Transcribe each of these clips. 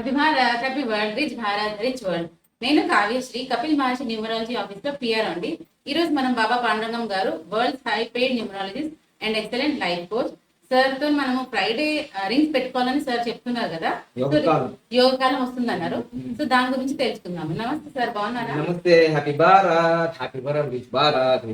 Happy Bharat happy world rich Bharat rich world నేను Kavyasri Kapil Maharshi numerology ఆఫీస్లో PR అండి. ఈ రోజు మనం Baba Pandurangam garu world high paid numerologist and excellent life coach సార్తో మనము ఫ్రైడే రింగ్స్ పెట్టుకోవాలని సార్ చెప్తున్నారు కదా. యోగకాలం. యోగ కాలం వస్తుందన్నారు. సో దాని గురించి తెలుసుకుందాం నమస్తే సార్ బాగున్నారా? నమస్తే happy Bharat happy Bharat rich Bharat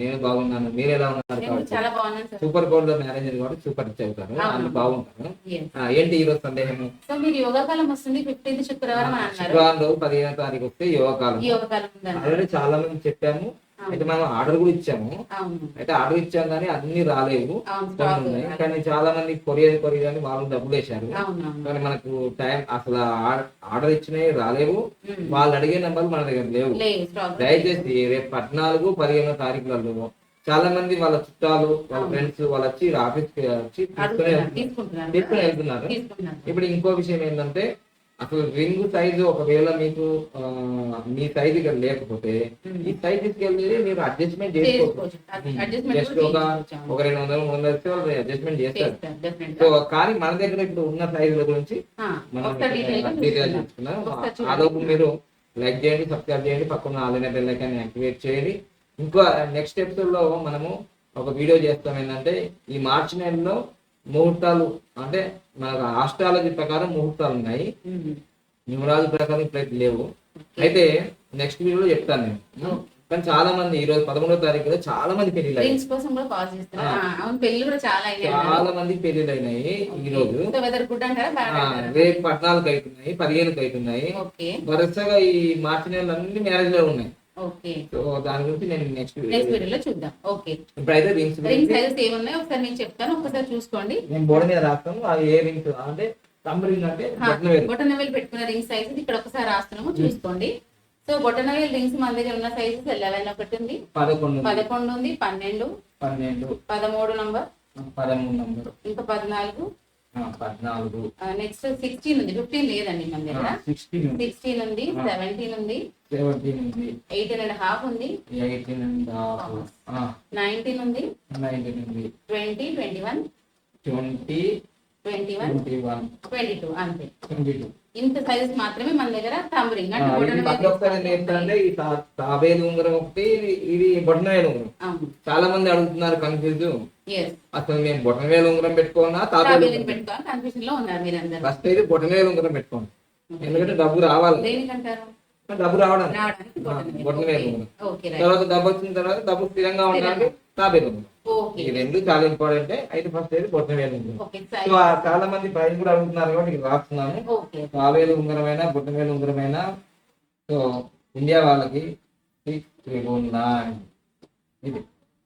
నేను బాగున్నాను. మీరు ఎలా ఉన్నారు చాలా బాగున్నాను సార్. సూపర్ గోల్డ్లో మేనేజర్ కాబట్టి సూపర్ బాగుంటారు. Yes. ఆ, ఏంటి ఈ రోజు సందేహము? సో మీరు యోగా కాలం వస్తుంది ఫిఫ్టీన్త్ శుక్రవారం అని అన్నారు. శుక్రవారం పదిహేనో తారీఖు వస్తే యోగకాలం ఈ యోగ కాలం ఉందన్నారు. ఆల్రెడీ చాలా మంది చెప్పాము. అయితే మనం ఆర్డర్ కూడా ఇచ్చాము. అయితే ఆర్డర్ ఇచ్చాం కానీ అన్ని రాలేవు ఉన్నాయి. కానీ చాలా మంది కొరియర్ కొరియర్ అని వాళ్ళు డబ్బులు వేశారు. కానీ మనకు టైం అసలు ఆర్డర్ ఇచ్చినవి రాలేవు. వాళ్ళు అడిగే నెంబర్లు మన దగ్గర లేవు. దయచేసి రేపు పద్నాలుగు పదిహేనో తారీఖులలో చాలా మంది వాళ్ళ చుట్టాలు వాళ్ళ. ఫ్రెండ్స్ వాళ్ళు వచ్చి ఆఫీస్ వచ్చి తీసుకుని వెళ్తున్నారు. తీసుకుని ఇప్పుడు ఇంకో విషయం ఏంటంటే అసలు రింగ్ సైజు ఒకవేళ మీకు మీ సైజు ఇక్కడ లేకపోతే. ఈ సైజ్ తీసుకెళ్ళి మీరు అడ్జస్ట్మెంట్ చేసుకోవచ్చు. జస్ట్ ఒక ఒక రెండు వందలు మూడు వందలు ఇస్తే వాళ్ళు అడ్జస్ట్మెంట్ చేస్తారు. సో కానీ మన దగ్గర ఇప్పుడు ఉన్న సైజుల గురించి మనం డీటెయిల్. ఆలోపు మీరు లైక్ చేయండి సబ్స్క్రైబ్ చేయండి పక్కన ఆల్రెడీ బెల్ ఐకాన్ యాక్టివేట్ చేయండి. ఇంకా నెక్స్ట్ ఎపిసోడ్లో మనము ఒక వీడియో చేస్తాం ఏంటంటే ఈ మార్చి నెలలో ముహూర్తాలు అంటే మనకు ఆస్ట్రాలజీ ప్రకారం ముహూర్తాలు ఉన్నాయి. న్యూమరాలజీ ప్రకారం ఇప్పుడైతే లేవు. అయితే నెక్స్ట్ వీడియోలో చెప్తాను నేను. కానీ చాలా మంది ఈ రోజు పదమూడో తారీఖులో చాలా మంది పెళ్ళిళ్ళు పెళ్ళి చాలా మంది పెళ్ళిళ్ళు అయినాయి ఈ రోజు రేపు పద్నాలుగు అవుతున్నాయి పదిహేనుకి అవుతున్నాయి వరుసగా ఈ మార్చి నెలలు అన్ని మ్యారేజ్లో ఉన్నాయి. ఓకే. సో దాని గురించి నేను నెక్స్ట్ నెక్స్ట్ వీడియోలో చూద్దాం. ఓకే. ఇప్పుడైతే రింగ్స్ రింగ్ సైజెస్ ఏమున్నాయి ఒకసారి నేను చెప్తాను. ఒకసారి చూసుకోండి. నేను బోర్డు మీద రాస్తాను. అవి ఏ రింగ్స్ అంటే తంబ రింగ్ అంటే బొట్టన వేలు బొటనవేలు పెట్టుకున్న రింగ్ సైజెస్ ఇక్కడ ఒకసారి రాస్తున్నాము. చూసుకోండి. సో బొటనవేలు రింగ్స్ మన దగ్గర ఉన్న సైజెస్ ఎల్లవైన ఒకటి ఉంది. పదకొండు పదకొండు ఉంది. పన్నెండు. పన్నెండు. పదమూడు నంబర్ పదమూడు నంబరు ఇంకా పద్నాలుగు. పద్నాలుగు. నెక్స్ట్ సిక్స్టీన్ ఉంది. ఫిఫ్టీన్ లేదండి మన దగ్గర సిక్స్టీన్ ఉంది. సెవెంటీన్ ఉంది సెవెంటీన్ ఉంది. ఎయిటీన్ అండ్ హాఫ్ ఉంది. ఎయిటీన్ అండ్ హాఫ్ నైన్టీన్ ఉంది నైన్టీన్ ఉంది. Twenty twenty one twenty twenty one twenty one twenty two అంతే. ట్వంటీ టూ ఇంత సైజెస్ మాత్రమే మన దగ్గర తంబరింగ్ అంటే ఈ తాబేలు ఉంగరం ఒకటి ఇది- ఇది బొట్టన వేలు ఉంగరం. చాలా మంది అడుగుతున్నారు కన్ఫ్యూజ్ అసలు మేము బొట్టన వేలు ఉంగరం పెట్టుకోవాలా తాబేలు తాబేలిని ఉంగరం పెట్టుకోవాలి కన్ఫ్యూజన్లో ఉన్నారు మీరందరూ. ఫస్ట్ అయితే బొట్టన వేలు ఉంగరం పెట్టుకోండి. ఎందుకంటే డబ్బు రావాలి. డబ్బు రావడానికి. బొటనవేలు. వేలు ఉంగరం. తర్వాత డబ్బు వచ్చిన తర్వాత డబ్బు స్థిరంగా ఉండడానికి తాబేలు ఉంగరం. ఈ రెండు చాలా ఇంపార్టెంట్ అయితే ఫస్ట్ అయితే బొట్టన వేలు ఉంగరం. సో చాలా మంది ప్రైజ్ కూడా అడుగుతున్నారు కాబట్టి రాస్తున్నాను. తాబేలు ఉంగరమైనా బొట్టవేలు ఉంగరమైనా సో ఇండియా వాళ్ళకి నైన్ ఇది.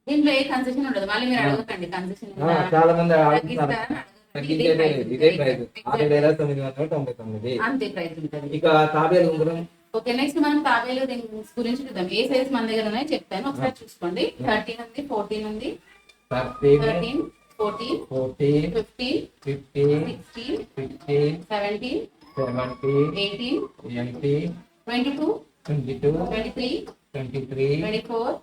దీంట్లో ఏ కన్సెషన్ ఉండదు. మళ్ళీ మీరు అడగకండి. కన్సెషన్ ఆ, చాలా మంది అడుగుతున్నారు. తగ్గించేదే లేదు. ఇదే ప్రైస్ ఆరు వేల తొమ్మిది వందల తొంభై తొమ్మిది. అంతే ప్రైస్ ఉంటుంది. ఇక తాబేలు ఉంగరం. ఓకే నెక్స్ట్ మనం తాబేలు గురించి చూద్దాం. ఏ సైజ్ మన దగ్గర ఉన్నాయో చెప్తాను. ఒకసారి చూసుకోండి. థర్టీన్ ఉంది ఫోర్టీన్ ఉంది. Thirteen fourteen fourteen fifteen fifteen sixteen fifteen seventeen seventeen eighteen eighteen twenty two twenty two twenty three twenty three twenty four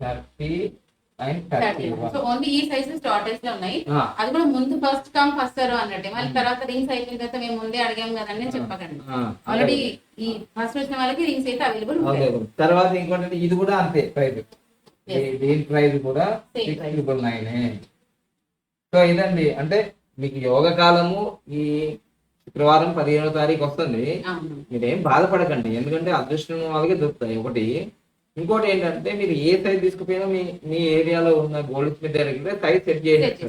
thirty and so only ఈ సైజెస్లో ఉన్నాయి. అది కూడా ముందు ఫస్ట్ కమ్ ఫస్ట్ సర్వ్ అన్నట్టే. మళ్ళీ తర్వాత రింగ్స్ అయిపోయిన తర్వాత మేము ముందే అడిగాం కదండి చెప్పకండి. ఆల్రెడీ ఈ ఫస్ట్ వచ్చిన వాళ్ళకి రింగ్స్ అయితే అవైలబుల్ తర్వాత ఇంకోటి ఇది కూడా అంతే ప్రైస్. దీని ప్రైస్ కూడా సిక్స్. ట్రిపుల్ నైన్ సో ఇదండి. అంటే మీకు యోగ కాలము ఈ శుక్రవారం పదిహేనో తారీఖు వస్తుంది. మీరేం బాధపడకండి. ఎందుకంటే అదృష్టం వాళ్ళకి దొరుకుతాయి. ఒకటి ఇంకోటి ఏంటంటే మీరు ఏ సైజ్ తీసుకుపోయినా మీ మీ ఏరియాలో ఉన్న గోల్డ్ స్మిత్ దగ్గర సైజ్ సెట్ చేయండి.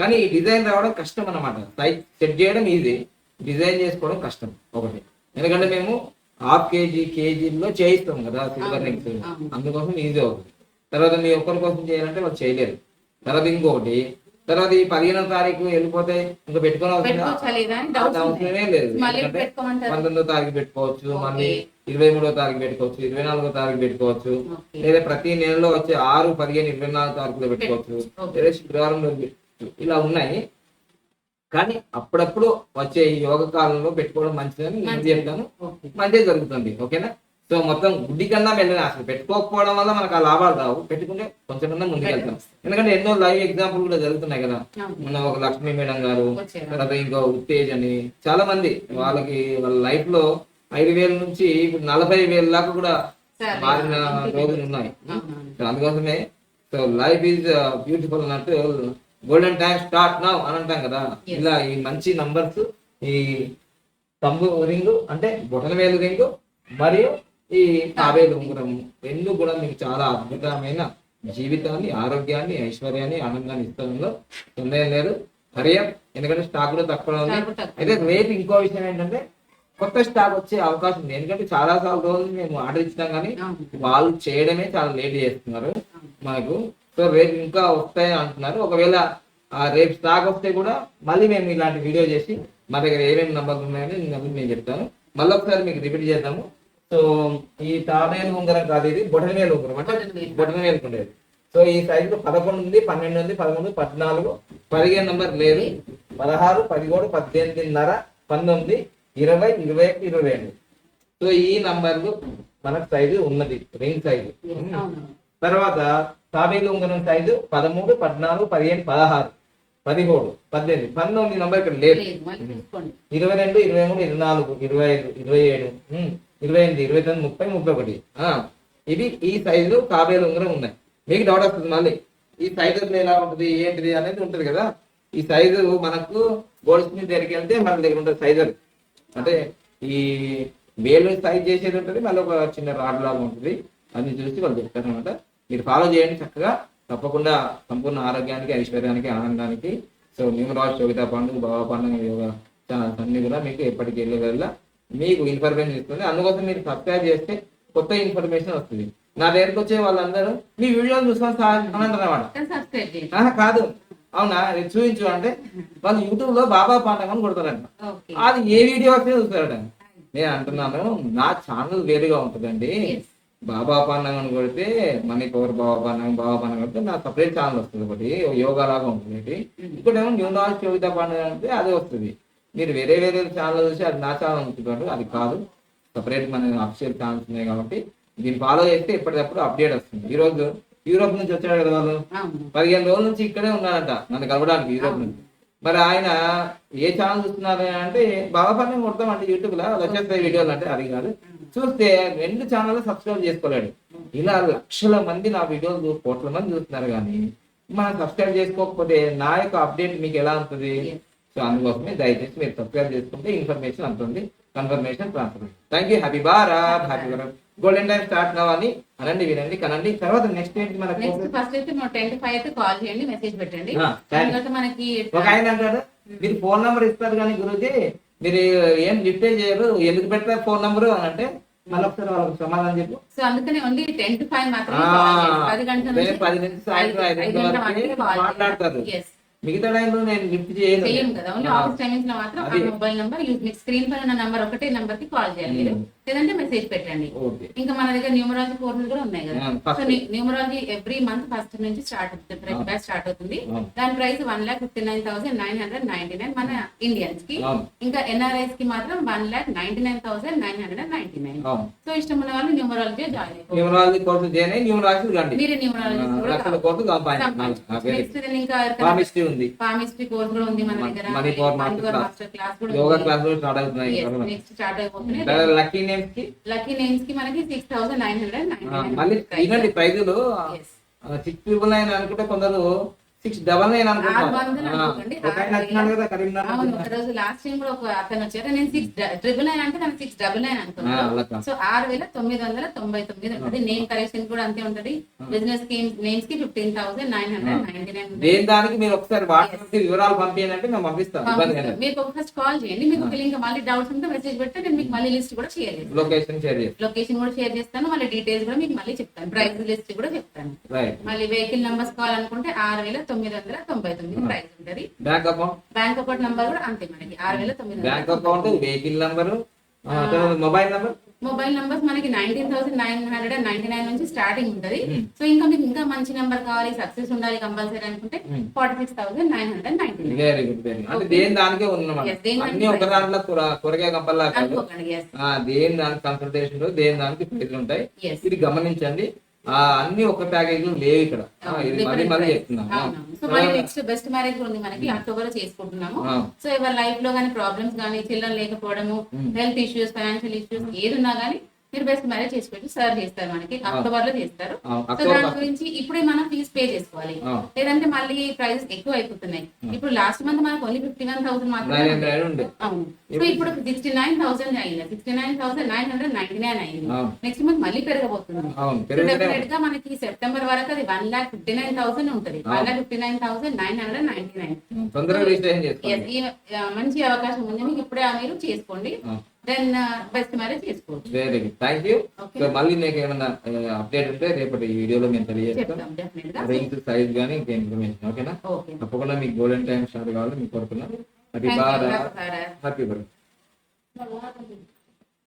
కానీ ఈ డిజైన్ రావడం కష్టం అన్నమాట. సైజ్ సెట్ చేయడం ఈజీ డిజైన్ చేసుకోవడం కష్టం. ఒకటి. ఎందుకంటే మేము హాఫ్ కేజీ కేజీలో చేయిస్తాం కదా సిల్వర్ రింగ్స్. అందుకోసం ఈజీ అవుతుంది. తర్వాత మీ ఒక్కరి కోసం చేయాలంటే వాళ్ళు చేయలేరు. తర్వాత ఇంకొకటి తర్వాత ఈ పదిహేనో తారీఖు వెళ్ళిపోతే ఇంకా లేదా. పంతొమ్మిదో తారీఖు పెట్టుకోవచ్చు. మళ్ళీ ఇరవై మూడో తారీఖు పెట్టుకోవచ్చు ఇరవై నాలుగో తారీఖు పెట్టుకోవచ్చు లేదా ప్రతి నెలలో వచ్చే ఆరు పదిహేను ఇరవై నాలుగు తారీఖులో పెట్టుకోవచ్చు. లేదా శుక్రవారంలో పెట్టు. ఇలా ఉన్నాయి. కానీ అప్పుడప్పుడు వచ్చే ఈ యోగ కాలంలో పెట్టుకోవడం మంచిదని నేను. చెప్తాను. మంచిగా జరుగుతుంది. ఓకేనా? సో మొత్తం గుడ్డి కన్నా వెళ్ళిన అసలు పెట్టుకోకపోవడం వల్ల మనకు ఆ లాభాలు రావు పెట్టుకుంటే కొంచెం కన్నా ముందుకు వెళ్తాం ఎందుకంటే ఎన్నో లైవ్ ఎగ్జాంపుల్ కూడా జరుగుతున్నాయి కదా అవును. మన ఒక లక్ష్మీ మేడం గారు. తర్వాత ఇంకో ఉత్తేజ్ అని చాలా మంది వాళ్ళకి వాళ్ళ లైఫ్లో ఐదు వేల నుంచి ఇప్పుడు నలభై వేల దాకా కూడా. మారిన రోజులు ఉన్నాయి అందుకోసమే సో లైఫ్ ఈజ్ బ్యూటిఫుల్ అన్నట్టు గోల్డెన్ టైం స్టార్ట్ నౌ అని అంటాం కదా. ఇలా ఈ మంచి నంబర్స్ ఈ తంబు రింగు అంటే బొటన వేలు రింగు మరియు ఈ తాబేలు ఉంగరం రెండు కూడా మీకు చాలా అద్భుతమైన జీవితాన్ని ఆరోగ్యాన్ని ఐశ్వర్యాన్ని ఆనందాన్ని ఇస్తుందో సందేహం లేదు హరియం ఎందుకంటే స్టాక్ కూడా తక్కువ ఉంది. అయితే రేపు ఇంకో విషయం ఏంటంటే కొత్త స్టాక్ వచ్చే అవకాశం ఉంది. ఎందుకంటే చాలా సార్లు రోజులు మేము ఆర్డర్ ఇచ్చినాం కానీ. వాళ్ళు చేయడమే చాలా లేట్ చేస్తున్నారు మనకు సో రేపు ఇంకా వస్తాయి అంటున్నారు. ఒకవేళ ఆ రేపు స్టాక్ వస్తే కూడా మళ్ళీ మేము ఇలాంటి వీడియో చేసి మా దగ్గర ఏమేమి నంబర్లు ఉన్నాయని నేను నేను చెప్తాను. మళ్ళీ ఒకసారి మీకు రిపీట్ చేద్దాము. సో ఈ తాబేలు ఉంగరం కాదు ఇది బొటనవేలు ఉంగరం అంటే బొటనవేలు. ఉండేది. సో ఈ సైజు పదకొండు ఉంది పన్నెండు ఉంది పదమూడు పద్నాలుగు పదిహేను నంబర్ లేదు. పదహారు పదిహేడు పద్దెనిమిదిన్నర పంతొమ్మిది ఇరవై ఇరవై ఒకటి ఇరవై రెండు. సో ఈ నంబర్లు మనకు సైజు ఉన్నది రింగ్ సైజు అవును. తర్వాత తాబేలు ఉంగరం సైజు పదమూడు పద్నాలుగు పదిహేను పదహారు పదిహేడు పద్దెనిమిది పంతొమ్మిది నంబర్ ఇక్కడ లేదు. తీసుకోండి. ఇరవై రెండు ఇరవై మూడు ఇరవై నాలుగు ఇరవై ఐదు ఇరవై ఏడు. ఉమ్, ఇరవై ఎనిమిది ఇరవై తొమ్మిది ముప్పై ముప్పై ఒకటి. ఇది ఇవి ఈ సైజు కాబేలు ఉంగరం ఉన్నాయి. మీకు డౌట్ వస్తుంది మళ్ళీ. ఈ సైజు ఎలా ఉంటుంది ఏంటిది అనేది ఉంటుంది కదా. ఈ సైజు మనకు గోల్డ్ స్మిత్ దగ్గరికి వెళ్తే మన దగ్గర ఉంటుంది సైజర్ అంటే ఈ వేలు సైజ్ చేసేది ఉంటుంది మళ్ళీ ఒక చిన్న రాడ్ లాగా ఉంటుంది. అది చూసి వాళ్ళు చెప్తారు అనమాట మీరు ఫాలో చేయండి చక్కగా. తప్పకుండా సంపూర్ణ ఆరోగ్యానికి ఐశ్వర్యానికి ఆనందానికి. సో మేము రాజు చోగితా పండుగ బాబా పండుగ యోగా ఛానల్స్ అన్ని కూడా మీకు ఎప్పటికీ వెళ్ళే వెళ్ళ మీకు ఇన్ఫర్మేషన్ ఇస్తుంది. అందుకోసం మీరు సబ్స్క్రైబ్ చేస్తే కొత్త ఇన్ఫర్మేషన్ వస్తుంది. నా దగ్గరకు వచ్చే వాళ్ళందరూ మీ వీడియోలు చూసుకొని సార్ అని అంటారు కాదు. అవునా? చూపించు అంటే వాళ్ళు యూట్యూబ్లో బాబా పండుగ అని కొడతారంట. అది ఏ వీడియో వస్తే చూస్తారట. నేను అంటున్నాను నా ఛానల్ వేరుగా ఉంటుందండి. బాబా పండుగ అని కొడితే మనీ పవర్ బాబా పండుగ బాబా పండుగ కొడితే నా సపరేట్ ఛానల్ వస్తుంది ఒకటి. యోగా లాగా ఉంటుంది ఒకటి. ఇక్కడ ఏమో న్యూ నాలెడ్జ్ యోగిత పండుగ అంటే అదే వస్తుంది. మీరు వేరే వేరే ఛానల్ చూసి అది నా ఛానల్ అనుకుంటున్నారు అది కాదు. సపరేట్ మన అఫిషియల్ ఛానల్స్ ఉన్నాయి కాబట్టి దీన్ని ఫాలో చేస్తే ఎప్పటికప్పుడు అప్డేట్ వస్తుంది. ఈ రోజు యూరోప్ నుంచి వచ్చాడు కదా వాళ్ళు పదిహేను రోజుల నుంచి ఇక్కడే ఉన్నారంట నన్ను కలవడానికి యూరోప్ నుంచి. మరి ఆయన ఏ ఛానల్ చూస్తున్నారు అంటే బాబా పని కొడతాం అంటే యూట్యూబ్లో వచ్చేస్తాయి వీడియోలు అంటే అది కాదు. చూస్తే రెండు ఛానల్ సబ్స్క్రైబ్ చేసుకోలేడు. ఇలా లక్షల మంది నా వీడియోలు కోట్ల మంది చూస్తున్నారు కానీ మనం సబ్స్క్రైబ్ చేసుకోకపోతే నా యొక్క అప్డేట్ మీకు ఎలా ఉంటుంది. సో అందుకోసమే దయచేసి మీరు సబ్స్క్రైబ్ చేసుకుంటే ఇన్ఫర్మేషన్ అందుతుంది confirmation transfer thank you happy Bharat happy Bharat golden time start కావాలి. అనండి వినండి కనండి. తర్వాత నెక్స్ట్ ఏంటి మనకు నెక్స్ట్ ఫస్ట్ అయితే మన టెన్ టు ఫైవ్ అయితే కాల్ చేయండి మెసేజ్ పెట్టండి. తర్వాత మనకి ఒక ఆయన అంటాడు మీరు ఫోన్ నంబర్ ఇస్తారు కానీ గురుజీ మీరు ఏం లిఫ్టే చేయరు ఎందుకు పెడతారు ఫోన్ నంబర్ అని అంటే మళ్ళీ ఒకసారి వాళ్ళకి సమాధానం చెప్పు. సో అందుకనే ఓన్లీ టెన్ టు ఫైవ్ మాత్రమే. పది గంటల నుంచి సాయంత్రం ఐదు గంటల వరకు మాట్లాడతారు. మిగతా టైంలో నేను లిఫ్ట్ చేయను కదా ఓన్లీ ఆఫీస్ టైమింగ్స్లో మాత్రం ఆ. మొబైల్ నంబర్ స్క్రీన్ పైన నంబర్ ఒకటే నంబర్కి కాల్ చేయాలి. లేదంటే మెసేజ్ పెట్టండి. ఇంకా మన దగ్గర న్యూమరాలజీ కోర్సులు కూడా ఉన్నాయి కదా. So numerology every month first నుంచి స్టార్ట్ అవుతుంది. ప్రతి. బ్యాచ్ స్టార్ట్ అవుతుంది. దాని price one lakh fifty nine thousand nine hundred ninety nine మన ఇండియన్స్కి. ఇంకా ఎన్ఆర్ఐస్కి మాత్రం one lakh ninety nine thousand nine hundred ninety nine so ఇష్టం ఉన్న వాళ్ళు న్యూమరాలజీ జాయిన్ న్యూమరాలజీ కోర్సు చేయని న్యూమరాలజీ కండి. మీరు న్యూమరాలజీ కూడా లక్షల కోర్సు ఇంకా ఉంది. కూడా ఉంది మన దగ్గర. మనీ పవర్ మాస్టర్ క్లాస్ కూడా యోగా క్లాస్ కూడా స్టార్ట్ అవుతున్నాయి. నెక్స్ట్ స్టార్ట్ అయిపోతున్నాయి. లక్కీ కి లక్కీ నేమ్స్కి మనకి సిక్స్ థౌసండ్ నైన్ హండ్రెడ్ మళ్ళీ ప్రైజులు. సిక్స్ ట్రిపుల్ నైన్ అనుకుంటే కొందరు సిక్స్ డబల్ నైన్ కరీంనగర్ అవును. ఒక రోజు లాస్ట్ టైం కూడా ఒక అతను వచ్చారు. నేను సిక్స్ ట్రిపుల్ నైన్ అంటే తను సిక్స్ డబుల్ నైన్ అనుకున్నాను అలాగా. సో ఆరు వేల తొమ్మిది వందల తొంభై తొమ్మిది ఉంటుంది నేమ్ కరెక్షన్ కూడా అంతే ఉంటది. Business schemes నేమ్స్కి fifteen thousand nine hundred ninety nine దేని దానికి మీరు ఒకసారి వాట్సాప్ వివరాలు పంపించాలంటే మేము పంపిస్తాం. మీకు ఫస్ట్ కాల్ చేయండి. మీకు ఇంకా మళ్ళీ డౌట్స్ ఉంటే మెసేజ్ పెడితే నేను మీకు మళ్ళీ లిస్ట్ కూడా షేర్ చేస్తాను. లొకేషన్ షేర్ చేస్తాం. లొకేషన్ కూడా షేర్ చేస్తాను. మళ్ళీ డీటెయిల్స్ కూడా మీకు మళ్ళీ చెప్తాను. ప్రైస్ లిస్ట్ కూడా చెప్తాను. మళ్ళీ వెహికల్ నంబర్స్ కావాలనుకుంటే ఆరు వేల తొమ్మిది వందల తొంభై తొమ్మిది ప్రైస్ ఉంటుంది. Bank account? Bank account number కూడా అంతే మనకి. ఆరు వేల తొమ్మిది bank account vehicle number mobile number? Mobile numbers మనకి nineteen thousand nine hundred and ninety nine నుంచి స్టార్టింగ్ ఉంటది. సో ఇంకా మీకు ఇంకా మంచి నెంబర్ కావాలి సక్సెస్ ఉండాలి కంపల్సరీ అనుకుంటే. Forty six thousand nine hundred ninety nine. Very good very అంటే దేని దానికే అన్ని ఒక దాంట్లో కూర- కూరగాయ కంపల్లా దేని దానికి కన్సల్టేషన్ దేని దానికి ప్రైజ్లు ఉంటాయి. ఇది గమనించండి. అన్ని ఒక ప్యాకేజ్ లేవు ఇక్కడ మళ్ళీ మళ్ళీ చెప్తున్నాను ఆ. సో మళ్ళీ నెక్స్ట్ బెస్ట్ మ్యారేజ్ ఉంది మనకి అక్టోబర్లో చేసుకుంటున్నాము. సో ఎవరి లైఫ్లో కానీ ప్రాబ్లమ్స్ కానీ చిల్డ్రన్ లేకపోవడము. హెల్త్ ఇష్యూస్ ఫైనాన్షియల్ ఇష్యూస్ ఏది ఉన్నా కానీ మీరు బెస్ట్ మ్యారేజ్ చేసుకోవచ్చు సార్ చేస్తారు మనకి అక్టోబర్లో చేస్తారు. సో దాని. గురించి ఇప్పుడే మనం ఫీజ్ పే చేసుకోవాలి. లేదంటే మళ్ళీ ప్రైసెస్ ఎక్కువ అయిపోతున్నాయి. ఇప్పుడు లాస్ట్ మంత్ మనకు ఓన్లీ ఫిఫ్టీ వన్ థౌసండ్ మాత్రమే అవును. సో ఇప్పుడు సిక్స్టీ నైన్ థౌసండ్ అయింది. Sixty nine thousand nine hundred ninety nine అయింది. నెక్స్ట్ మంత్ మళ్ళీ పెరగబోతుంది. డెఫినెట్గా మనకి సెప్టెంబర్ వరకు అది one lakh fifty nine thousand ఉంటుంది one lakh fifty nine thousand nine hundred ninety nine మంచి అవకాశం ఉంది. మీకు ఇప్పుడే మీరు చేసుకోండి. దెన్ బెస్ట్ మ్యారేజ్ చేసుకోవచ్చు very good thank you. So మళ్ళీ మీకు ఏమైనా అప్డేట్ ఉంటే రేపటి ఈ వీడియోలో మేము తెలియజేస్తాం. రింగ్స్ సైజ్ కానీ ఇంకా ఇన్ఫర్మేషన్ ఓకేనా? ఓకే. తప్పకుండా మీకు గోల్డెన్ టైం స్టార్ట్ కావాలి మీకు కోరుకున్నాం హ్యాపీ హ్యాపీ బర్త్